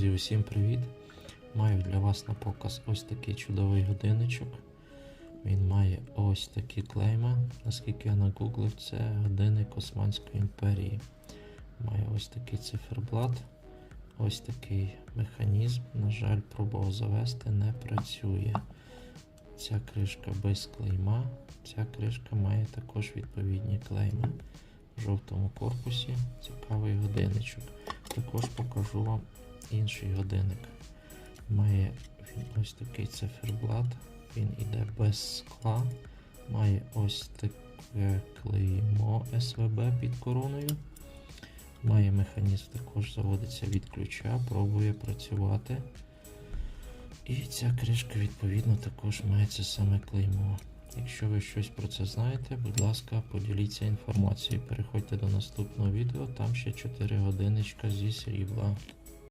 Друзі, усім привіт! Маю для вас на показ ось такий чудовий годинничок. Він має ось такі клейма. Наскільки я нагуглив, це годинник Османської імперії. Має ось такий циферблат, ось такий механізм. На жаль, пробував завести, не працює. Ця кришка без клейма. Ця кришка має також відповідні клейми. В жовтому корпусі цікавий годинничок. Також покажу вам інший годинник. Має він ось такий циферблат, він іде без скла. Має ось таке клеймо СВБ під короною. Має механізм, також заводиться від ключа, пробує працювати. І ця кришка, відповідно, також має це саме клеймо. Якщо ви щось про це знаєте, будь ласка, поділіться інформацією. Переходьте до наступного відео, там ще 4 годинничка зі срібла.